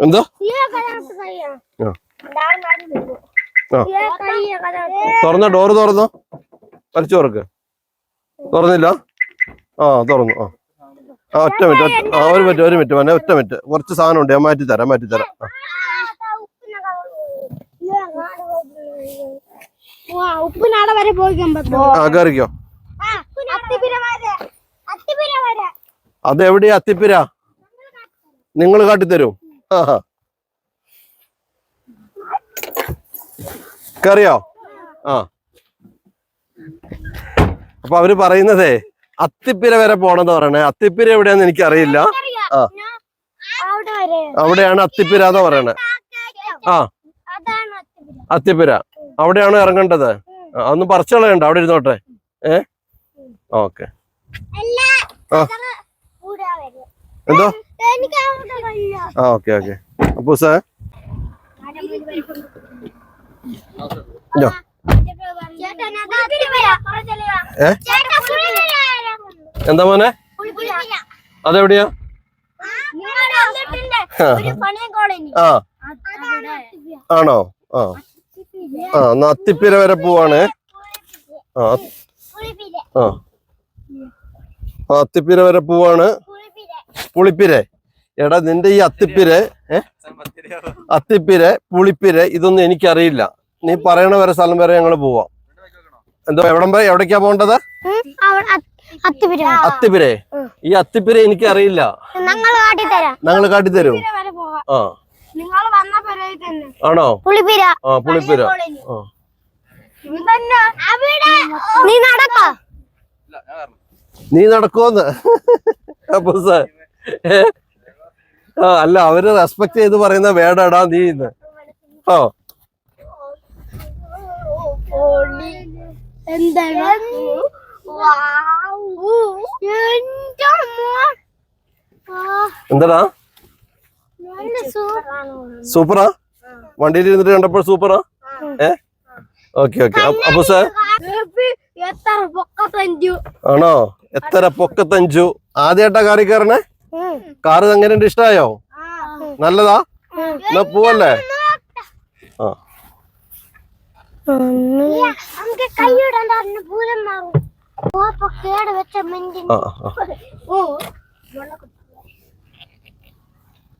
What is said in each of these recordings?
എന്തോ? തുറന്നോ ഡോറ് തുറന്നോ? വലിച്ചു തുറക്ക്. തുറന്നില്ല? ആ തുറന്നു. ആ. ആ ഒറ്റ മിനിറ്റ് ആ ഒരു മിനിറ്റ് ഒരു മിനിറ്റ് മോനെ ഒറ്റ മിനിറ്റ്. കുറച്ച് സാധനം ഉണ്ട് ഞാൻ മാറ്റി തരാം മാറ്റി തരാം ആ. ആ കയറിക്കോ അത്തിപ്പിര വരെ അത്തിപ്പിര വരെ അത് എവിടെ അത്തിപ്പിര നിങ്ങൾ കാട്ടിത്തരും. ആഹാ. കയറിയോ ആ. അപ്പൊ അവർ പറയുന്നതേ അത്തിപ്പിര വരെ പോണെന്ന് പറയണേ. അത്തിപ്പിര എവിടെയാന്ന് എനിക്കറിയില്ല. ആ. അവിടെയാണ് അത്തിപ്പിര എന്ന് പറയണേ. ആ. അത്തിപ്പിര. അവിടെയാണ് ഇറങ്ങേണ്ടത്? അതൊന്നും അതൊന്ന് അവിടെ ഇരുന്നോട്ടെ. ഏ? ഓക്കെ. ആ. എന്തോ? ആ ഓക്കെ ഓക്കെ. അപ്പൊ സാർ എന്താ മോനെ? അതെവിടെയാ? ആ. ആണോ? ആ. ആ എന്നാ അത്തിപ്പിര വരെ പോവാണ്. ആ. ആ, അത്തിപ്പിര വരെ പോവാണ്. പുളിപ്പിര. എടാ നിന്റെ ഈ അത്തിപ്പിര അത്തിപ്പിര് അത്തിപ്പിര പുളിപ്പിര ഇതൊന്നും എനിക്കറിയില്ല. നീ പറയണ വരെ സ്ഥലം വരെ ഞങ്ങൾ പോവാം. എന്തോ എവിടം വരെ എവിടേക്കാ പോണ്ടത് അത്തിപ്പിര ഈ അത്തിപ്പിര എനിക്കറിയില്ല. ഞങ്ങൾ കാട്ടിത്തരാം. ആ. നിങ്ങൾ വന്ന പോലെ തന്നെ. ആണോ? പുളിപ്പിര. ആ പുളിപ്പിര. ആ. നീ നടക്കോന്ന് അപ്പൊ സാർ? ആ അല്ല അവർ റെസ്പെക്ട് ചെയ്ത് പറയുന്ന വേടാടാ നീ ഇന്ന്. ഓ എന്താടാ? സൂപ്പറാ? വണ്ടിയിൽ ഇരുന്നിട്ട് കണ്ടപ്പോൾ സൂപ്പറാ? ഏ? Okay okay. അപ്പൊ സാർ? ആണോ? എത്ര പൊക്കത്തഞ്ചു? ആദ്യമായിട്ടാ കാറി കയറണേ? കാറ് എങ്ങനെയുണ്ട് ഇഷ്ടായോ? നല്ലതാ? എന്നാ പോവല്ലേ? ആ. ബൈക്കാരും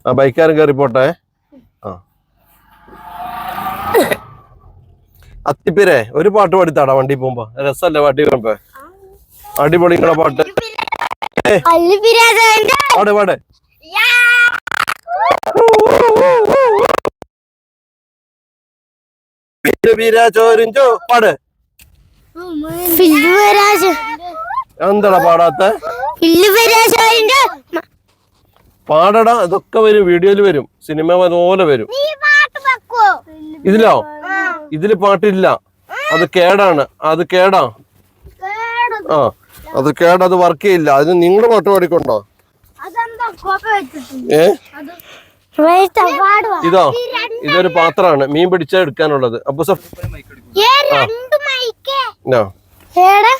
ആ ബൈക്കാരൻ കയറി പോട്ടെ. ആ. അത്തിപ്പിരെ ഒരു പാട്ട് പാടിത്താടാ വണ്ടി പോകുമ്പോ. രസല്ലേ വണ്ടി പോകുമ്പോ? അടിപൊളി നിങ്ങളെ പാട്ട്. പാട് പാട്. ചോരിഞ്ചോ എന്താടാ പാടാത്ത? പാടടാ ഇതൊക്കെ വരും വീഡിയോയിൽ വരും സിനിമ പോലെ വരും. ഇതിലോ? ഇതിൽ പാട്ടില്ല. അത് കേടാണ്. അത് കേടാ. ആ. അത് കേട് അത് വർക്ക് ചെയ്യില്ല. അതിന് നിങ്ങൾ മൊട്ട ഏ? പാടുവാ ഇതോ? ഇതൊരു പാത്രമാണ്. മീൻ പിടിച്ചാ എടുക്കാനുള്ളത്. അപ്പൊ സഫ് ഏ രണ്ട് മൈക്ക് ആ. ഏടാ?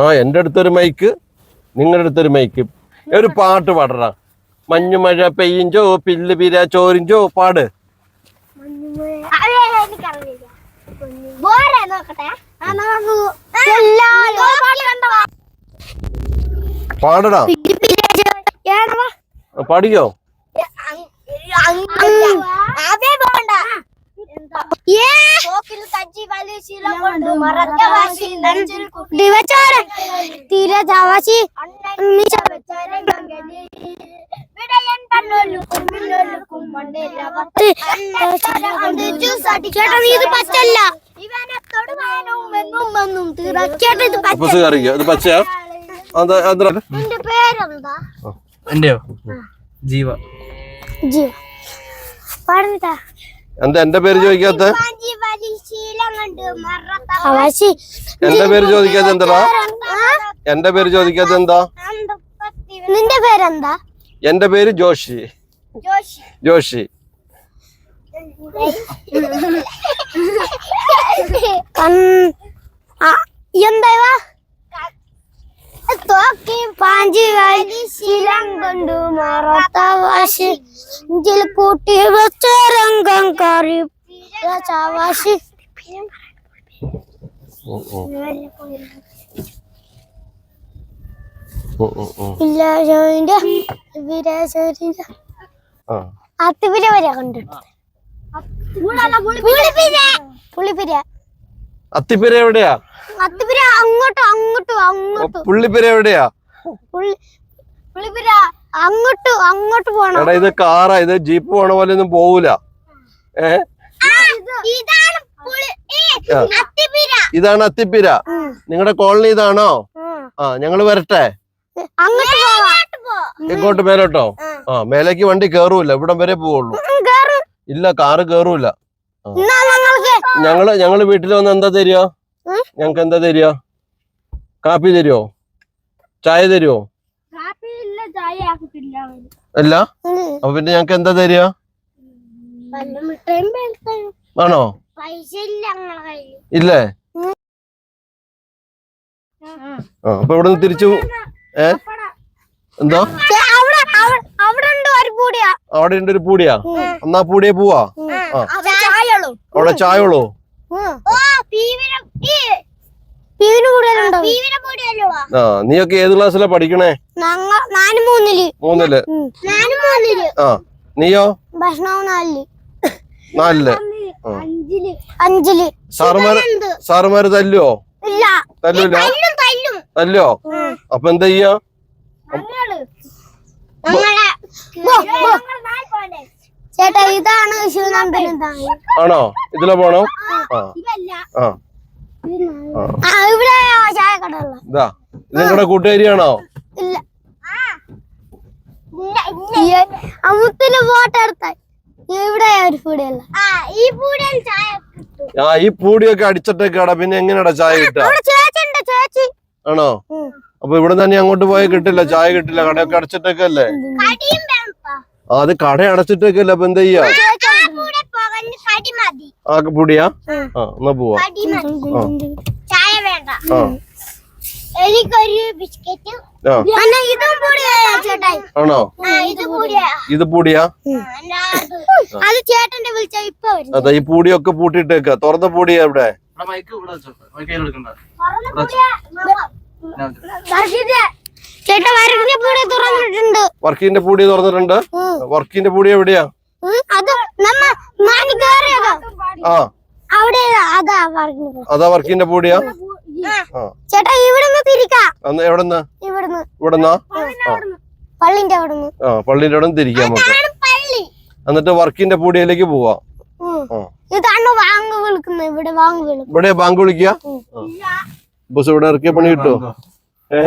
ആ എന്റെ അടുത്തൊരു മൈക്ക് നിങ്ങളുടെ അടുത്തൊരു മൈക്ക് ഒരു പാട്ട് പാടടാ. മഞ്ഞുമഴ പെയ്യിഞ്ചോ പില്ല് പിര ചോരിഞ്ചോ പാട്. നോക്കട്ടെ. പാട്ട്. പാടിക്കോ? തീരജാവാസി ചേട്ടാ നീ ഇത് പച്ചല്ല തീര ചേട്ടാ ഇത് പച്ച അപ്പൊ ഇത് പച്ചയാ? നിന്റെ പേരെന്താ? എന്റെയോ? ജീവ. ജീവ. പാടുന്നിട്ടാ എന്താ എന്റെ പേര് ചോദിക്കാത്ത? എന്റെ പേര് ചോദിക്കാത്ത എന്താ എന്റെ പേര് ചോദിക്കാത്ത എന്താ? നിന്റെ പേരെന്താ? എന്റെ പേര് ജോഷി. ജോഷി. ജോഷി. എന്താ തോക്കി പാഞ്ചിയായി ശീലം കൊണ്ടു. മാറാത്ത വാശി. നെഞ്ചിൽ കൂട്ടി വെച്ച രംഗം കറി. ചാവാശി. ഇല്ലാശോന്റെ വിരാശോരിന്റെ ആ അത്തിപിര വരെ കണ്ടിട്ട് പുളിപ്പിര പുളിപ്പിര അത്തിപ്പിര എവിടെയാ? അത്തിപിര അങ്ങോട്ടും അങ്ങോട്ടും അങ്ങോട്ടും. പുള്ളിപ്പിര എവിടെയാ? പുള്ളി പുളിപ്പിര അങ്ങോട്ടും അങ്ങോട്ട് പോണം. എടാ ഇത് കാറാ ഇത് ജീപ്പ് പോണ പോലെ ഒന്നും പോവൂല. ഏ? ഇതാണ് പുളി ആ. അത്തിപിര ഇതാണ് അത്തിപ്പിര. നിങ്ങളുടെ കോളനി ഇതാണോ? ആ. ഞങ്ങൾ വരട്ടെ. ഇങ്ങോട്ട് മേലോട്ടോ ആ. മേലേക്ക് വണ്ടി കേറൂല ഇവിടം വരെ പോവുള്ളൂ. കേറും. ഇല്ല കാറ് കേറൂല ഞങ്ങൾ ഞങ്ങൾ വീട്ടിൽ വന്ന് എന്താ തരിക? ഞങ്ങക്ക് എന്താ തരിക? കാപ്പി തരുമോ ചായ തരുമോ ആക്കത്തില്ല അല്ല? അപ്പൊ പിന്നെ ഞങ്ങക്ക് എന്താ തരിക. ആണോ? ഇല്ല? അപ്പൊ ഇവിടെ നിന്ന് തിരിച്ചു ഏ? എന്തോ? അവിടെ ഉണ്ട് ഒരു പൂടിയാ. എന്നാ പൂടിയെ പോവാ? അവിടെ ചായ ഉള്ളൂ? ആ നീയൊക്കെ ഏത് ക്ലാസ്സിലാ പഠിക്കണേ? മൂന്നിൽ. മൂന്നിൽ. നാല് മൂന്നിൽ ആ. നീയോ? നാലിൽ. അഞ്ചിൽ. സാറുമാര് സാറുമാര് തല്ലുവോ? തല്ലൂല തല്ലും അപ്പൊ എന്താ ചെയ്യാ? ചേട്ടാ ഇതാണ് ആണോ? ഇതിലെ പോണോ? ഇതാ. നിങ്ങളുടെ കൂട്ടുകാരിയാണോ? ഫോട്ടോ എടുത്ത ഇവിടെ ഒരു പൂടിയല്ല ഈ പൂടിയിൽ ചായ ആ ഈ പൂടിയൊക്കെ അടിച്ചിട്ടൊക്കെയാടാ പിന്നെ എങ്ങനെയാടാ ചായ കിട്ടുക? ആണോ? അപ്പൊ ഇവിടെ തന്നെ അങ്ങോട്ട് പോയാൽ കിട്ടില്ല ചായ കിട്ടില്ല കടയൊക്കെ അടച്ചിട്ടൊക്കെ അല്ലേ അത് കട അടച്ചിട്ടൊക്കെ അല്ലേ അപ്പൊ എന്താ ചെയ്യാ? പൂടിയാ? ആ. എന്നാ പോവാ. ചായ വേണ്ട. എനിക്കൊരു ബിസ്ക്കറ്റ്. ഇതും ആണോ? പൂടിയാ. അത്. ചേട്ടന്റെ വിളിച്ച ഇപ്പൊ വരും അതാ ഈ പൂടിയൊക്കെ പൂട്ടിട്ടേക്ക തുറന്ന പൂടിയാ ഇവിടെ? ചേട്ടാ വരകിന്റെ പൂടി തുറന്നിട്ടുണ്ട്. വർക്കിന്റെ പൂടി തുറന്നിട്ടുണ്ട്? വർക്കിന്റെ പൂടി എവിടെയാ? ആ. അവിടെ അതാ വർക്കിന്റെ പൂടി അതാ വർക്കിന്റെ പൂടിയാ? ആ. ചേട്ടാ ഇവിടുന്ന് തിരിക്കാം. അന്ന് എവിടെന്നാ? ഇവിടുന്ന്. ഇവിടെന്നാ? പള്ളിന്റെ അവിടുന്ന്. ആ പള്ളിന്റെ അവിടെ തിരിക്കാൻ നമുക്ക്. ഇതാണ് പള്ളി. എന്നിട്ട് വർക്കിന്റെ പൂടിയിലേക്ക് പോവാ. ഉം. ആ. ഇതാണ് വാങ്ങ് വിളിക്കുന്നത് ഇവിടെ വാങ്ങ് വിളിക്കും. ഇവിടെ ബാങ്ക് വിളിക്കുക ബസ് ഇവിടെ ഇറക്കിയ പണി കിട്ടോ ഏ.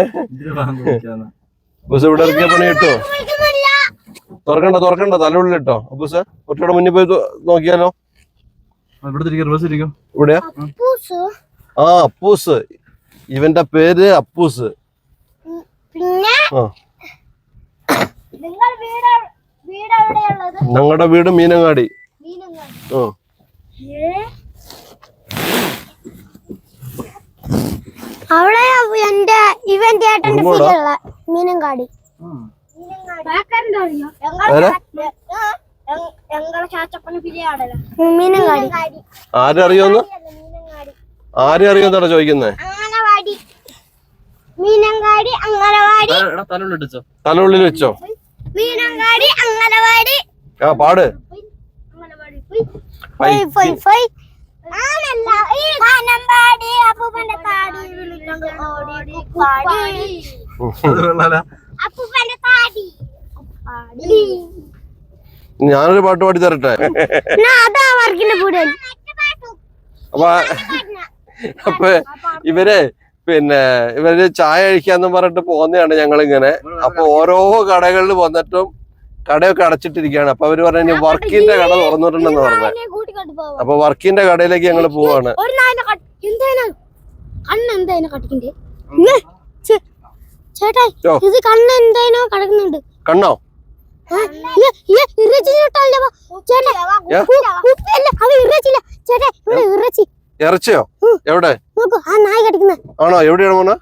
ബസ് ഇവിടെ ഇറക്കിയ പണി കിട്ടോ വിളിക്കുന്നില്ല തുറക്കണ്ട തുറക്കണ്ട തലയുള്ളിൽ ഇട്ടോ. സാർ ഒറ്റയുടെ മുന്നിൽ പോയി നോക്കിയാലോ? ആ, ഇവിടെയാ? അപ്പൂസ്. ഇവന്റെ പേര് അപ്പൂസ്. ഞങ്ങളുടെ വീട് മീനങ്ങാടി. മീനങ്ങാടി. ആ. അവിടെ എന്റെ ഇവൻ ചേട്ടന്റെ കുടുംബമാടാ? ആരാ? മീനങ്കാടി ആരറിയോന്ന്? ആരറിയോന്നാണ് ചോദിക്കുന്നേ? തലുള്ള ഇടിച്ചോ തലയുള്ളിൽ വെച്ചോ. മീനങ്ങാടി അങ്ങനവാടി ആ പാട്. അപ്പൂപ്പന്റെ താടി ഞാനൊരു പാട്ട് പാടി തരട്ടെ? അപ്പൊ അപ്പൊ ഇവർ പിന്നെ ഇവർ ചായ കഴിക്കാന്ന് പറഞ്ഞിട്ട് പോകുന്നതാണ് ഞങ്ങളിങ്ങനെ. അപ്പൊ ഓരോ കടകളിൽ വന്നിട്ടും കടയൊക്കെ അടച്ചിട്ടിരിക്കുകയാണ്. അപ്പൊ അവർ പറഞ്ഞു വർക്കിന്റെ കട തുറന്നിട്ടുണ്ടെന്ന് പറഞ്ഞു. അപ്പൊ വർക്കിന്റെ കടയിലേക്ക് ഞങ്ങൾ പോവാണ്. കണ്ണ്? ഇറച്ചിയോ? എവിടെ? നോക്കൂ ആ നായ കടിക്കുന്ന. ആണോ? എവിടെയാണ് മോനെ?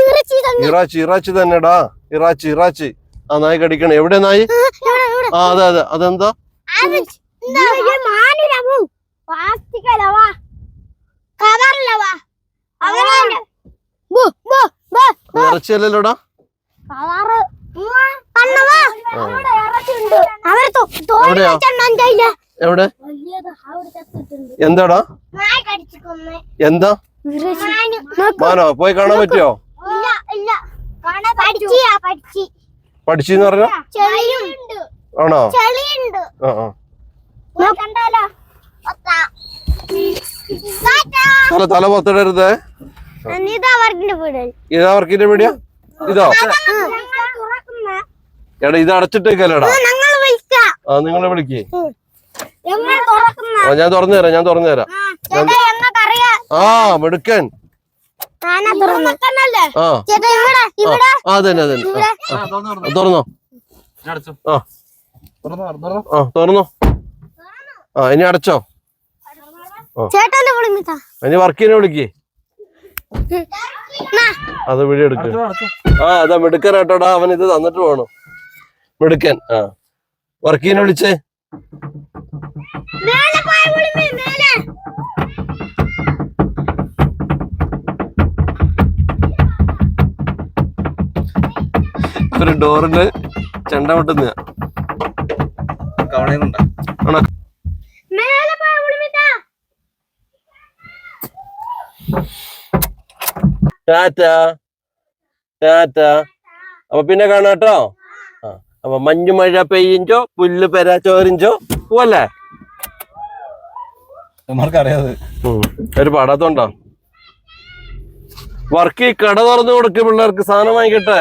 ഇറച്ചി തന്നെ. ഇറാച്ചി ഇറാച്ചി തന്നെടാ. ഇറാച്ചി ഇറാച്ചി. ആ നായി കടിക്കണേ. എവിടെ നായി? ആ അതെ അതെ. അതെന്താ? മാനിലവു. എവിടെ? എന്താടാ? എന്താ? മാനോ പോയി കാണാൻ പറ്റുമോ ഇല്ല ഇല്ല. പഠിച്ചിയാ പഠിച്ചി പഠിച്ചെന്ന് പറഞ്ഞ? ചെളിയുണ്ട് ആണോ? ആ തല തല പൊത്തിടരുത് ഇതാ വർക്കിന്റെ പീടിയ ഇതാ? എടാ ഇത് അടച്ചിട്ടേക്കല്ലടാ? ആ നിങ്ങളെ വിളിക്കേ. ഞാൻ തുറന്നു തരാം ഞാൻ തുറന്നു തരാം. ആ മിടുക്കൻ. ആ. അതന്നെ അതന്നെ ആ, ആ, തുറന്നോ. ആ, തുറന്നോ ആ തുറന്നോ, തുറന്നോ. ആ തുറന്നോ? ആ ഇനി അടച്ചോ. ഇനി വർക്കിനെ വിളിക്കേ. അത് വിളി എടുക്ക്. ആ അതാ മിടുക്കനാട്ടോടാ അവൻ ഇത് തന്നിട്ട് വേണം മിടുക്കൻ ആ. വർക്കീനെ വിളിച്ചേ. മേലെ പോയ മേലെ. ഒരു ഡോറിന് ചെണ്ട വിട്ടുന്ന ടാറ്റ. ടാറ്റ. അപ്പൊ പിന്നെ കാണാട്ടോ അപ്പൊ മഞ്ഞുമഴ പെയ്യിഞ്ചോ പുല്ല് പെര ചോറിഞ്ചോ പോവല്ലേ? അറിയാതെ. ഒരു പടത്തുണ്ടോ? വർക്ക് ഈ കട തുറന്നു കൊടുക്കും പിള്ളേർക്ക് സാധനം വാങ്ങിക്കട്ടെ?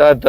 ടാറ്റ.